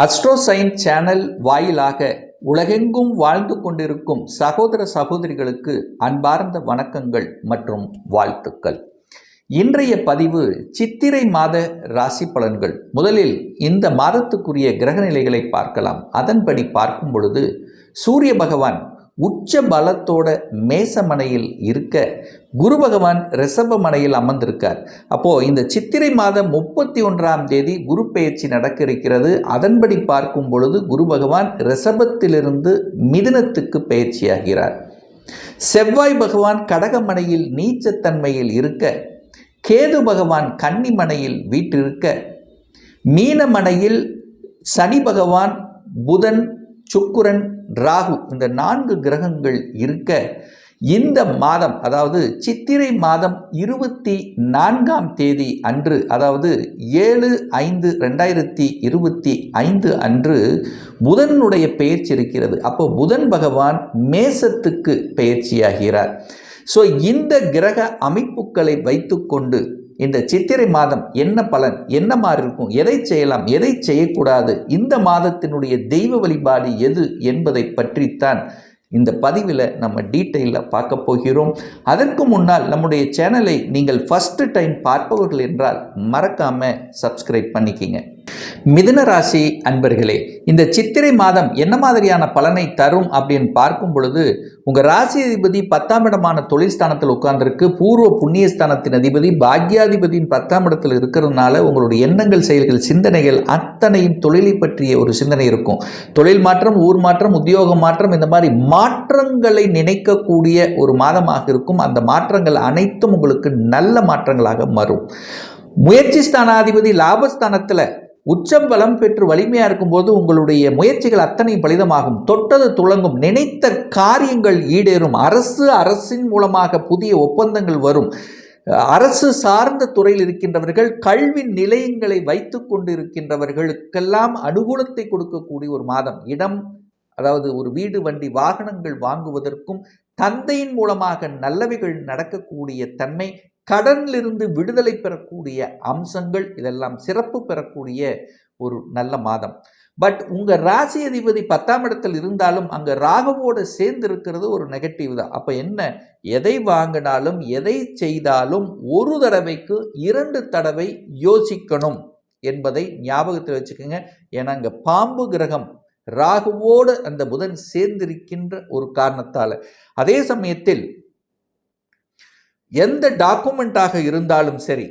அஸ்ட்ரோசைன் channel வாயிலாக உலகெங்கும் வாழ்ந்து கொண்டிருக்கும் சகோதர சகோதரிகளுக்கு அன்பார்ந்த வணக்கங்கள் மற்றும் வாழ்த்துக்கள். இன்றைய பதிவு சித்திரை மாத ராசி பலன்கள். முதலில் இந்த மாதத்துக்குரிய கிரக நிலைகளை பார்க்கலாம். அதன்படி பார்க்கும் பொழுது சூரிய பகவான் உச்ச பலத்தோட மேசமனையில் இருக்க குரு பகவான் ரிஷப மனையில் அமர்ந்திருக்கார். அப்போ இந்த சித்திரை மாதம் முப்பத்தி ஒன்றாம் தேதி குரு பெயர்ச்சி நடக்க இருக்கிறது அதன்படி பார்க்கும் பொழுது குரு பகவான் ரிஷபத்திலிருந்து மிதுனத்துக்கு பெயர்ச்சியாகிறார். செவ்வாய் பகவான் கடகமனையில் நீச்சத்தன்மையில் இருக்க கேது பகவான் கன்னிமனையில் வீற்றிருக்க மீனமனையில் சனி பகவான் புதன் சுக்குரன் ராகு இந்த நான்கு கிரகங்கள் இருக்க இந்த மாதம் அதாவது சித்திரை மாதம் இருபத்தி நான்காம் தேதி அன்று அதாவது ஏழு ஐந்து ரெண்டாயிரத்தி இருபத்தி ஐந்து அன்று புதனுடைய பெயர்ச்சி இருக்கிறது. அப்போ புதன் பகவான் மேசத்துக்கு பெயர்ச்சியாகிறார். ஸோ இந்த கிரக அமைப்புகளை வைத்துக்கொண்டு இந்த சித்திரை மாதம் என்ன பலன் என்ன மாதிரி இருக்கும் எதை செய்யலாம் எதை செய்யக்கூடாது இந்த மாதத்தினுடைய தெய்வ வழிபாடு எது என்பதை பற்றித்தான் இந்த பதிவில் நம்ம டீட்டெயிலில் பார்க்க போகிறோம். அதற்கு முன்னால் நம்முடைய சேனலை நீங்கள் ஃபஸ்ட்டு டைம் பார்ப்பவர்கள் என்றால் மறக்காமல் சப்ஸ்கிரைப் பண்ணிக்கிங்க. மிதுன ராசி அன்பர்களே இந்த சித்திரை மாதம் என்ன மாதிரியான பலனை தரும் அப்படின்னு பார்க்கும் பொழுது உங்கள் ராசி அதிபதி பத்தாம் இடமான தொழில் ஸ்தானத்தில் உட்கார்ந்துருக்கு பூர்வ புண்ணிய ஸ்தானத்தின் அதிபதி பாக்யாதிபதியின் பத்தாம் இடத்தில் இருக்கிறதுனால உங்களுடைய எண்ணங்கள் செயல்கள் சிந்தனைகள் அத்தனையும் தொழிலை பற்றிய ஒரு சிந்தனை இருக்கும். தொழில் மாற்றம் ஊர் மாற்றம் உத்தியோக மாற்றம் இந்த மாதிரி மாற்றங்களை நினைக்கக்கூடிய ஒரு மாதமாக இருக்கும். அந்த மாற்றங்கள் அனைத்தும் உங்களுக்கு நல்ல மாற்றங்களாக மாறும். முயற்சி ஸ்தானாதிபதி லாபஸ்தானத்தில் உச்சம் பலம் பெற்று வலிமையாக இருக்கும்போது உங்களுடைய முயற்சிகள் அத்தனை பலிதமாகும். தொட்டது துளங்கும். நினைத்த காரியங்கள் ஈடேறும். அரசு அரசின் மூலமாக புதிய ஒப்பந்தங்கள் வரும். அரசு சார்ந்த துறையில் இருக்கின்றவர்கள் கல்வி நிலையங்களை வைத்து கொண்டிருக்கின்றவர்களுக்கெல்லாம் அனுகூலத்தை கொடுக்கக்கூடிய ஒரு மாதம். இடம் அதாவது ஒரு வீடு வண்டி வாகனங்கள் வாங்குவதற்கும் தந்தையின் மூலமாக நல்லவைகள் நடக்கக்கூடிய தன்மை கடனிலிருந்து விடுதலை பெறக்கூடிய அம்சங்கள் இதெல்லாம் சிறப்பு பெறக்கூடிய ஒரு நல்ல மாதம். பட் உங்கள் ராசி அதிபதி பத்தாம் இடத்தில் இருந்தாலும் அங்கே ராகுவோடு சேர்ந்து இருக்கிறது ஒரு நெகட்டிவ் தான். அப்போ என்ன? எதை வாங்கினாலும் எதை செய்தாலும் ஒரு தடவைக்கு இரண்டு தடவை யோசிக்கணும் என்பதை ஞாபகத்தில் வச்சுக்கோங்க. ஏன்னா அங்கே பாம்பு கிரகம் ராகுவோடு அந்த புதன் சேர்ந்திருக்கின்ற ஒரு காரணத்தால். அதே சமயத்தில் எந்த டாக்குமெண்ட்டாக இருந்தாலும் சரி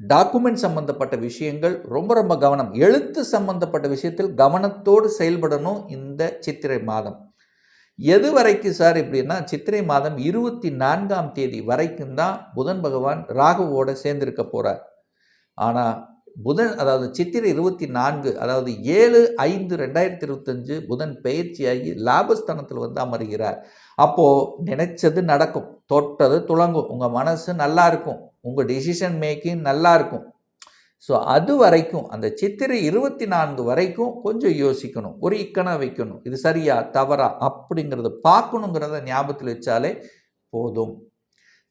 டாக்குமெண்ட் சம்பந்தப்பட்ட விஷயங்கள் ரொம்ப ரொம்ப கவனம். எழுத்து சம்பந்தப்பட்ட விஷயத்தில் கவனத்தோடு செயல்படணும் இந்த சித்திரை மாதம். எது வரைக்கும் சார் இப்படின்னா சித்திரை மாதம் இருபத்தி நான்காம் தேதி வரைக்கும் தான் புதன் பகவான் ராகுவோட சேர்ந்திருக்க போகிறார் ஆனால் புதன் அதாவது சித்திரை இருபத்தி நான்கு அதாவது ஏழு ஐந்து ரெண்டாயிரத்தி இருபத்தஞ்சு புதன் பயிற்சியாகி லாபஸ்தானத்தில் வந்து அமர்கிறார். அப்போது நினைச்சது நடக்கும் தொட்டது துளங்கும் உங்கள் மனசு நல்லா இருக்கும் உங்கள் டிசிஷன் மேக்கிங் நல்லா இருக்கும். ஸோ அது வரைக்கும் அந்த சித்திரை இருபத்தி நான்கு வரைக்கும் கொஞ்சம் யோசிக்கணும் ஒரு இக்கணம் வைக்கணும் இது சரியா தவறா அப்படிங்கிறத பார்க்கணுங்கிறத ஞாபகத்தில் வச்சாலே போதும்.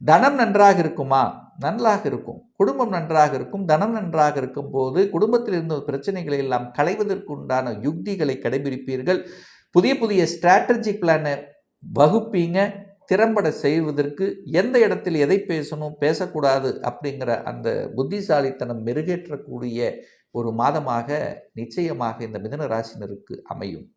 தனம் நன்றாக இருக்குமா? நன்றாக இருக்கும். குடும்பம் நன்றாக இருக்கும். தனம் நன்றாக இருக்கும் போது குடும்பத்தில் இருந்த பிரச்சனைகளை எல்லாம் களைவதற்கு உண்டான யுக்திகளை கடைபிடிப்பீர்கள். புதிய புதிய ஸ்ட்ராட்டஜி பிளானை வகுப்பீங்க. திறம்பட செய்வதற்கு எந்த இடத்தில் எதை பேசணும் பேசக்கூடாது அப்படிங்கிற அந்த புத்திசாலித்தனம் மெருகேற்றக்கூடிய ஒரு மாதமாக நிச்சயமாக இந்த மிதன ராசினருக்கு அமையும்.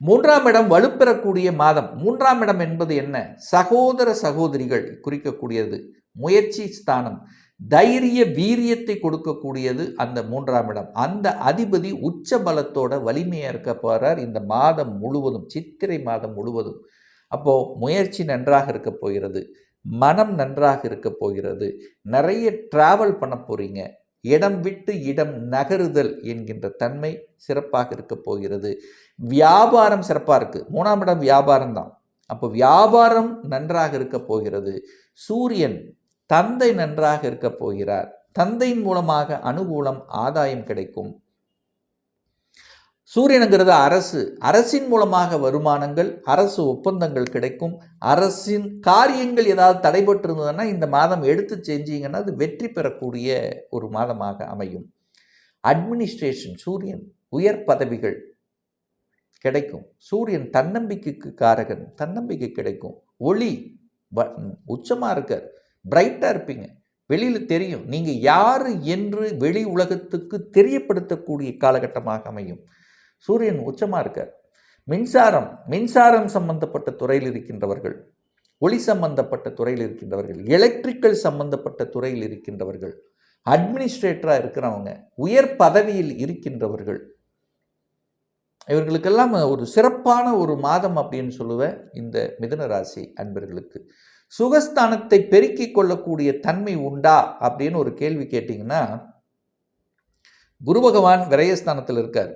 மூன்றாம் இடம் வலுப்பெறக்கூடிய மாதம். மூன்றாம் இடம் என்பது என்ன? சகோதர சகோதரிகள் குறிக்கக்கூடியது முயற்சி ஸ்தானம். தைரிய வீரியத்தை கொடுக்கக்கூடியது அந்த மூன்றாம் இடம். அந்த அதிபதி உச்ச பலத்தோட வலிமையாக இருக்க போகிறார் இந்த மாதம் முழுவதும் சித்திரை மாதம் முழுவதும். அப்போது முயற்சி நன்றாக இருக்க போகிறது மனம் நன்றாக இருக்க போகிறது. நிறைய ட்ராவல் பண்ண போகிறீங்க இடம் விட்டு இடம் நகருதல் என்கின்ற தன்மை சிறப்பாக இருக்க போகிறது. வியாபாரம் சிறப்பாக இருக்குது மூணாம் இடம் வியாபாரம் தான். அப்போ வியாபாரம் நன்றாக இருக்க போகிறது. சூரியன் தந்தை நன்றாக இருக்க போகிறார். தந்தையின் மூலமாக அனுகூலம் ஆதாயம் கிடைக்கும். சூரியனுங்கிறது அரசு. அரசின் மூலமாக வருமானங்கள் அரசு ஒப்பந்தங்கள் கிடைக்கும். அரசின் காரியங்கள் ஏதாவது தடைபட்டு இருந்ததுன்னா இந்த மாதம் எடுத்து செஞ்சீங்கன்னா அது வெற்றி பெறக்கூடிய ஒரு மாதமாக அமையும். அட்மினிஸ்ட்ரேஷன் சூரியன் உயர் பதவிகள் கிடைக்கும். சூரியன் தன்னம்பிக்கைக்கு காரகன் தன்னம்பிக்கை கிடைக்கும். ஒளி உச்சமாக இருக்கார். பிரைட்டாக இருப்பீங்க. வெளியில் தெரியும். நீங்கள் யார் என்று வெளி உலகத்துக்கு தெரியப்படுத்தக்கூடிய காலகட்டமாக அமையும். சூரியன் உச்சமாக இருக்கார். மின்சாரம் மின்சாரம் சம்பந்தப்பட்ட துறையில் இருக்கின்றவர்கள் ஒளி சம்பந்தப்பட்ட துறையில் இருக்கின்றவர்கள் எலக்ட்ரிக்கல் சம்பந்தப்பட்ட துறையில் இருக்கின்றவர்கள் அட்மினிஸ்ட்ரேட்டராக இருக்கிறவங்க உயர் பதவியில் இருக்கின்றவர்கள். இவர்களுக்கெல்லாம் ஒரு சிறப்பான ஒரு மாதம் அப்படின்னு சொல்லுவேன் இந்த மிதன ராசி அன்பர்களுக்கு. சுகஸ்தானத்தை பெருக்கிக் கொள்ளக்கூடிய தன்மை உண்டா அப்படின்னு ஒரு கேள்வி கேட்டிங்கன்னா குரு பகவான் விரயஸ்தானத்தில் இருக்கார்.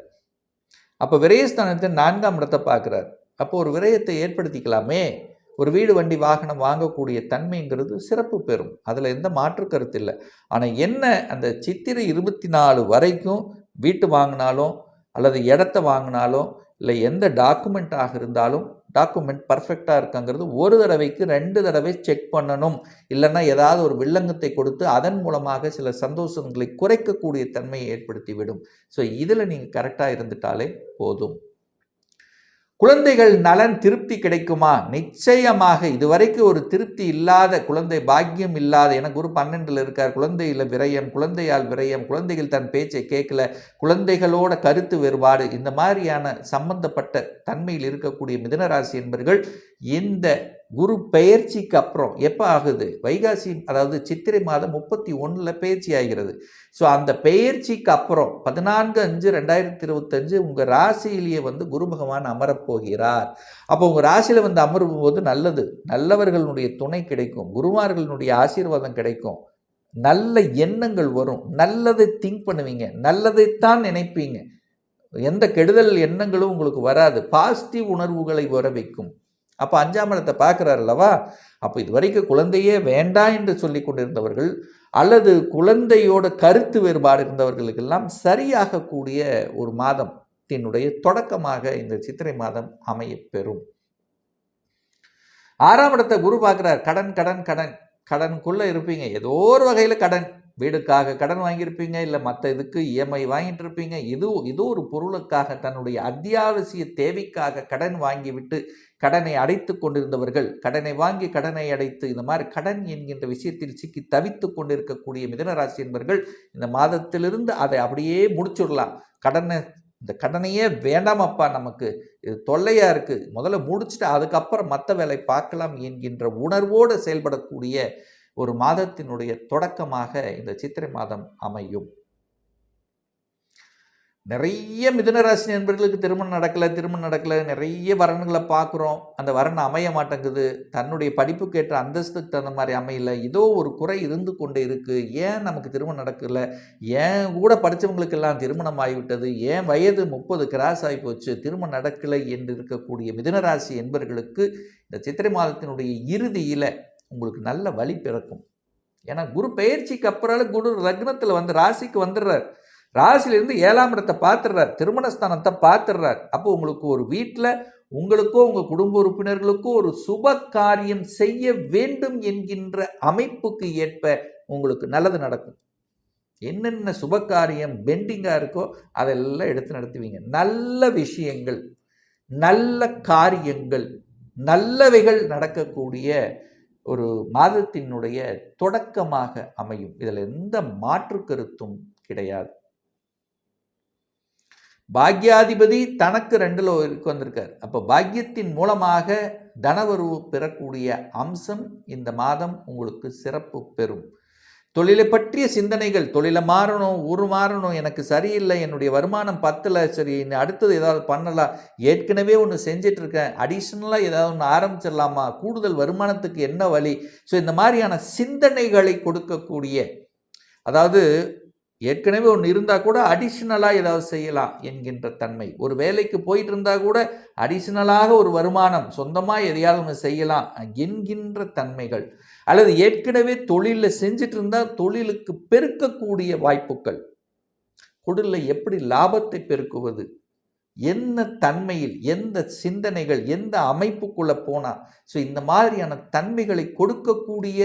அப்போ விரயஸ்தானத்தை நான்காம் இடத்தை பார்க்குறார். அப்போ ஒரு விரயத்தை ஏற்படுத்திக்கலாமே. ஒரு வீடு வண்டி வாகனம் வாங்கக்கூடிய தன்மைங்கிறது சிறப்பு பெறும். அதில் எந்த மாற்று கருத்து இல்லை. ஆனால் என்ன அந்த சித்திரை இருபத்தி நாலு வரைக்கும் வீட்டு வாங்கினாலும் அல்லது இடத்த வாங்கினாலும் இல்லை எந்த டாக்குமெண்ட்டாக இருந்தாலும் டாக்குமெண்ட் பர்ஃபெக்டாக இருக்காங்கிறது ஒரு தடவைக்கு ரெண்டு தடவை செக் பண்ணணும். இல்லைன்னா ஏதாவது ஒரு வில்லங்கத்தை கொடுத்து அதன் மூலமாக சில சந்தோஷங்களை குறைக்கக்கூடிய தன்மையை ஏற்படுத்திவிடும். ஸோ இதில் நீங்கள் கரெக்டாக இருந்துட்டாலே போதும். குழந்தைகள் நலன் திருப்தி கிடைக்குமா? நிச்சயமாக. இதுவரைக்கும் ஒரு திருப்தி இல்லாத குழந்தை பாக்கியம் இல்லாத என குரு பன்னெண்டில் இருக்கார். குழந்தையில் விரயம் குழந்தையால் விரயம் குழந்தைகள் தன் பேச்சை கேட்கல குழந்தைகளோட கருத்து வேறுபாடு இந்த மாதிரியான சம்பந்தப்பட்ட தன்மையில் இருக்கக்கூடிய மிதனராசி என்பர்கள் இந்த குரு பெயர்ச்சிக்கு அப்புறம் எப்போ ஆகுது? வைகாசி அதாவது சித்திரை மாதம் முப்பத்தி ஒன்றில் பெயர்ச்சி ஆகிறது. ஸோ அந்த பெயர்ச்சிக்கு அப்புறம் பதினான்கு அஞ்சு ரெண்டாயிரத்தி இருபத்தஞ்சு உங்கள் ராசியிலேயே வந்து குரு பகவான் அமரப்போகிறார் அப்போ உங்கள் ராசியில் வந்து அமரும் போது நல்லது. நல்லவர்களுடைய துணை கிடைக்கும். குருமார்களுடைய ஆசீர்வாதம் கிடைக்கும். நல்ல எண்ணங்கள் வரும். நல்லதை திங்க் பண்ணுவீங்க. நல்லதைத்தான் நினைப்பீங்க. எந்த கெடுதல் எண்ணங்களும் உங்களுக்கு வராது. பாசிட்டிவ் உணர்வுகளை வர வைக்கும். அப்போ அஞ்சாம் இடத்தை பார்க்குறாரு அல்லவா அப்போ இது வரைக்கும் குழந்தையே வேண்டாம் என்று சொல்லி கொண்டிருந்தவர்கள் அல்லது குழந்தையோட கருத்து வேறுபாடு இருந்தவர்களுக்கெல்லாம் சரியாகக்கூடிய ஒரு மாதம் தினுடைய தொடக்கமாக இந்த சித்திரை மாதம் அமையப்பெறும். ஆறாம் இடத்தை குரு பார்க்குறார். கடன் கடன் கடன். கடனுக்குள்ளே இருப்பீங்க. ஏதோ ஒரு வகையில் கடன். வீடுக்காக கடன் வாங்கியிருப்பீங்க இல்லை மற்ற இதுக்கு இஎம்ஐ வாங்கிட்டு இருப்பீங்க இது இது ஒரு பொருளுக்காக தன்னுடைய அத்தியாவசிய தேவைக்காக கடன் வாங்கிவிட்டு கடனை அடைத்து கொண்டிருந்தவர்கள் கடனை வாங்கி கடனை அடைத்து இந்த மாதிரி கடன் என்கின்ற விஷயத்தில் சிக்கி தவித்து கொண்டிருக்கக்கூடிய மிதனராசி என்பவர்கள் இந்த மாதத்திலிருந்து அதை அப்படியே முடிச்சுடலாம். கடனை இந்த கடனையே வேண்டாமப்பா நமக்கு. இது தொல்லையாக இருக்குது முதல்ல முடிச்சுட்டு அதுக்கப்புறம் மற்ற வேலை பார்க்கலாம் என்கின்ற உணர்வோடு செயல்படக்கூடிய ஒரு மாதத்தினுடைய தொடக்கமாக இந்த சித்திரை மாதம் அமையும். நிறைய மிதுனராசி நண்பர்களுக்கு திருமணம் நடக்கலை திருமணம் நடக்கலை நிறைய வரன்களை பார்க்குறோம். அந்த வரன் அமைய மாட்டேங்குது. தன்னுடைய படிப்புக்கு ஏற்ற அந்தஸ்துக்கு தகுந்த மாதிரி அமையல. ஏதோ ஒரு குறை இருந்து கொண்டே இருக்குது ஏன் நமக்கு திருமணம் நடக்கலை? ஏன் கூட படித்தவங்களுக்கெல்லாம் திருமணம் ஆகிவிட்டது? ஏன் வயது முப்பது கிராஸ் ஆகி போச்சு? திருமணம் நடக்கலை என்று இருக்கக்கூடிய மிதுனராசி என்பர்களுக்கு இந்த சித்திரை மாதத்தினுடைய இறுதியில் உங்களுக்கு நல்ல வழி பிறக்கும். ஏன்னா குரு பயிற்சிக்கு அப்புறம் குரு லக்னத்தில் வந்து ராசிக்கு வந்துடுறார். ராசிலேருந்து ஏழாம் இடத்தை பார்த்துடுறார். திருமணஸ்தானத்தை பார்த்துடுறார். அப்போ உங்களுக்கு ஒரு வீட்டில் உங்களுக்கோ உங்கள் குடும்ப உறுப்பினர்களுக்கோ ஒரு சுப காரியம் செய்ய வேண்டும் என்கின்ற அமைப்புக்கு ஏற்ப உங்களுக்கு நல்லது நடக்கும். என்னென்ன சுப காரியம் பெண்டிங்காக இருக்கோ அதெல்லாம் எடுத்து நடத்துவீங்க. நல்ல விஷயங்கள் நல்ல காரியங்கள் நல்லவைகள் நடக்கக்கூடிய ஒரு மாதத்தினுடைய தொடக்கமாக அமையும். இதில் எந்த மாற்று கருத்தும் கிடையாது. பாக்யாதிபதி தனக்கு ரெண்டில் இருக்கு வந்திருக்கார். அப்போ பாக்கியத்தின் மூலமாக தனவருவு பெறக்கூடிய அம்சம் இந்த மாதம் உங்களுக்கு சிறப்பு பெறும். தொழிலை பற்றிய சிந்தனைகள் தொழிலை மாறணும் ஊர் மாறணும் எனக்கு சரியில்லை என்னுடைய வருமானம் பத்தில் சரி அடுத்தது ஏதாவது பண்ணலாம் ஏற்கனவே ஒன்று செஞ்சிட்ருக்கேன் அடிஷ்னலாக ஏதாவது ஒன்று ஆரம்பிச்சிடலாமா? கூடுதல் வருமானத்துக்கு என்ன வழி? ஸோ இந்த மாதிரியான சிந்தனைகளை கொடுக்கக்கூடிய அதாவது ஏற்கனவே ஒன்று இருந்தால் கூட அடிஷ்னலாக ஏதாவது செய்யலாம் என்கின்ற தன்மை. ஒரு வேலைக்கு போயிட்டு இருந்தால் கூட அடிஷ்னலாக ஒரு வருமானம் சொந்தமாக எதையாவது ஒன்று செய்யலாம் என்கின்ற தன்மைகள். அல்லது ஏற்கனவே தொழிலில் செஞ்சுட்டு இருந்தால் தொழிலுக்கு பெருக்கக்கூடிய வாய்ப்புகள். குடலில் எப்படி லாபத்தை பெருக்குவது? என்ன தன்மையில் எந்த சிந்தனைகள் எந்த அமைப்புக்குள்ளே போனால் ஸோ இந்த மாதிரியான தன்மைகளை கொடுக்கக்கூடிய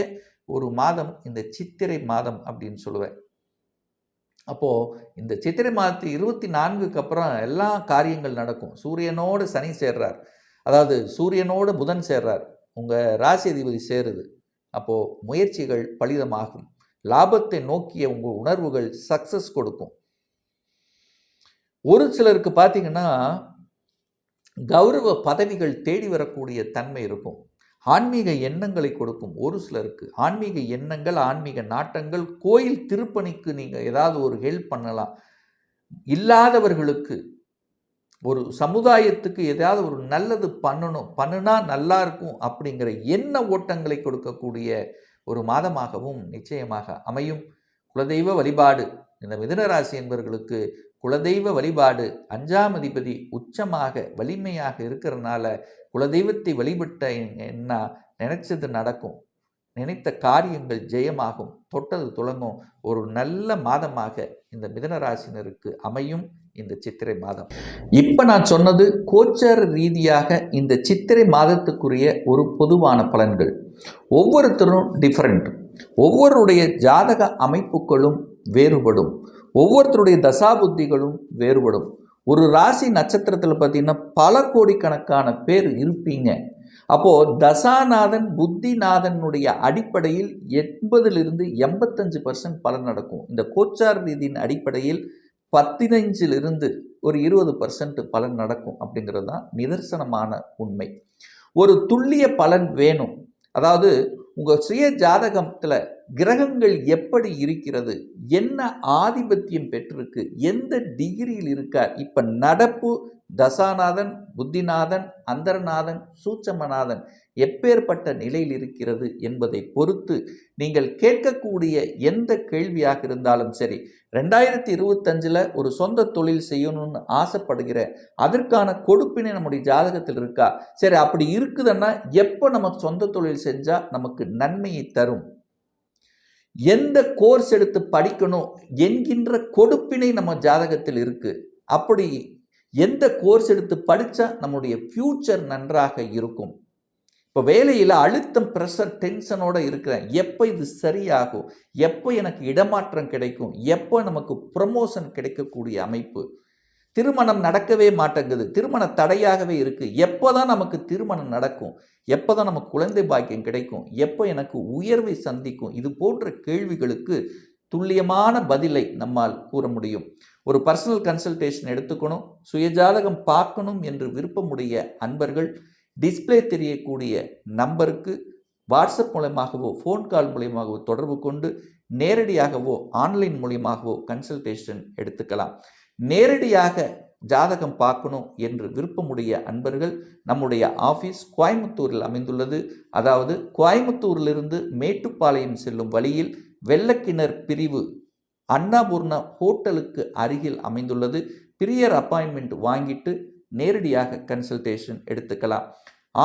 ஒரு மாதம் இந்த சித்திரை மாதம் அப்படின்னு சொல்லுவேன். அப்போது இந்த சித்திரை மாதத்து இருபத்தி நான்குக்கு அப்புறம் எல்லா காரியங்கள் நடக்கும். சூரியனோடு சனி சேர்றார். அதாவது சூரியனோடு புதன் சேர்றார். உங்கள் ராசி அதிபதி சேருது. அப்போது முயற்சிகள் பலிதமாகும். லாபத்தை நோக்கிய உங்கள் உணர்வுகள் சக்ஸஸ் கொடுக்கும். ஒரு சிலருக்கு பார்த்தீங்கன்னா கௌரவ பதவிகள் தேடி வரக்கூடிய தன்மை இருக்கும். ஆன்மீக எண்ணங்களை கொடுக்கும் ஒரு சிலருக்கு. ஆன்மீக எண்ணங்கள் ஆன்மீக நாட்டங்கள் கோயில் திருப்பணிக்கு நீங்கள் ஏதாவது ஒரு ஹெல்ப் பண்ணலாம். இல்லாதவர்களுக்கு ஒரு சமுதாயத்துக்கு ஏதாவது ஒரு நல்லது பண்ணணும். பண்ணுனா நல்லா இருக்கும் அப்படிங்கிற எண்ண ஓட்டங்களை கொடுக்கக்கூடிய ஒரு மாதமாகவும் நிச்சயமாக அமையும். குலதெய்வ வழிபாடு. இந்த மிதுனராசி என்பவர்களுக்கு குலதெய்வ வழிபாடு அஞ்சாம் அதிபதி உச்சமாக வலிமையாக இருக்கிறதுனால குலதெய்வத்தை வழிபட்ட என்ன நினைச்சது நடக்கும். நினைத்த காரியங்கள் ஜெயமாகும். தொட்டது துளங்கும். ஒரு நல்ல மாதமாக இந்த மிதனராசினருக்கு அமையும் இந்த சித்திரை மாதம். இப்போ நான் சொன்னது கோச்சார ரீதியாக இந்த சித்திரை மாதத்துக்குரிய ஒரு பொதுவான பலன்கள். ஒவ்வொருத்தரும் டிஃப்ரெண்ட் ஒவ்வொருடைய ஜாதக அமைப்புகளும் வேறுபடும். ஒவ்வொருத்தருடைய தசா புத்திகளும் வேறுபடும். ஒரு ராசி நட்சத்திரத்தில் பார்த்தீங்கன்னா பல கோடிக்கணக்கான பேர் இருப்பீங்க. அப்போது தசாநாதன் புத்திநாதனுடைய அடிப்படையில் எண்பதிலிருந்து எண்பத்தஞ்சு பர்சன்ட் பலன் நடக்கும். இந்த கோச்சார் ரீதியின் அடிப்படையில் பத்தினஞ்சிலிருந்து ஒரு இருபது பர்சன்ட் பலன் நடக்கும் அப்படிங்கிறது தான் நிதர்சனமான உண்மை. ஒரு துல்லிய பலன் வேணும். அதாவது உங்கள் சுய ஜாதகத்தில் கிரகங்கள் எப்படி இருக்கிறது? என்ன ஆதிபத்தியம் பெற்றிருக்கு? எந்த டிகிரியில் இருக்கார்? இப்போ நடப்பு தசாநாதன் புத்திநாதன் அந்தரநாதன் சூட்சமநாதன் எப்பேற்பட்ட நிலையில் இருக்கிறது என்பதை பொறுத்து நீங்கள் கேட்கக்கூடிய எந்த கேள்வியாக இருந்தாலும் சரி ரெண்டாயிரத்தி இருபத்தஞ்சில் ஒரு சொந்த தொழில் செய்யணும்னு ஆசைப்படுகிற அதற்கான கொடுப்பினை நம்முடைய ஜாதகத்தில் இருக்கா? சரி அப்படி இருக்குதுன்னா எப்போ நம்ம சொந்த தொழில் செஞ்சால் நமக்கு நன்மையை தரும்? எந்த கோர்ஸ் எடுத்து படிக்கணும் என்கின்ற கொடுப்பினை நம்ம ஜாதகத்தில் இருக்குது அப்படி எந்த கோர்ஸ் எடுத்து படித்தா நம்முடைய ஃப்யூச்சர் நன்றாக இருக்கும்? இப்போ வேலையில் அழுத்தம் ப்ரெஷர் டென்ஷனோடு இருக்கிறேன். எப்போ இது சரியாகும்? எப்போ எனக்கு இடமாற்றம் கிடைக்கும்? எப்போ நமக்கு ப்ரமோஷன் கிடைக்கக்கூடிய அமைப்பு? திருமணம் நடக்கவே மாட்டேங்குது. திருமண தடையாகவே இருக்குது எப்போ தான் நமக்கு திருமணம் நடக்கும்? எப்போ தான் நமக்கு குழந்தை பாக்கியம் கிடைக்கும்? எப்போ எனக்கு உயர்வை சந்திக்கும்? இது போன்ற கேள்விகளுக்கு துல்லியமான பதிலை நம்மால் கூற முடியும். ஒரு பர்சனல் கன்சல்டேஷன் எடுத்துக்கணும் சுயஜாதகம் பார்க்கணும் என்று விருப்பமுடைய அன்பர்கள் டிஸ்பிளே தெரியக்கூடிய நம்பருக்கு வாட்ஸ்அப் மூலயமாகவோ ஃபோன் கால் மூலியமாகவோ தொடர்பு கொண்டு நேரடியாகவோ ஆன்லைன் மூலியமாகவோ கன்சல்டேஷன் எடுத்துக்கலாம். நேரடியாக ஜாதகம் பார்க்கணும் என்று விருப்பமுடைய அன்பர்கள் நம்முடைய ஆஃபீஸ் கோயம்புத்தூரில் அமைந்துள்ளது. அதாவது கோயம்புத்தூரிலிருந்து மேட்டுப்பாளையம் செல்லும் வழியில் வெள்ளக்கிணர் பிரிவு அன்னபூர்ணா ஹோட்டலுக்கு அருகில் அமைந்துள்ளது. பிரியர் அப்பாயின்மெண்ட் வாங்கிட்டு நேரடியாக கன்சல்டேஷன் எடுத்துக்கலாம்.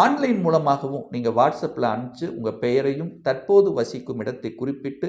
ஆன்லைன் மூலமாகவும் நீங்கள் வாட்ஸ்அப்பில் அனுப்பிச்சு உங்கள் பெயரையும் தற்போது வசிக்கும் இடத்தை குறிப்பிட்டு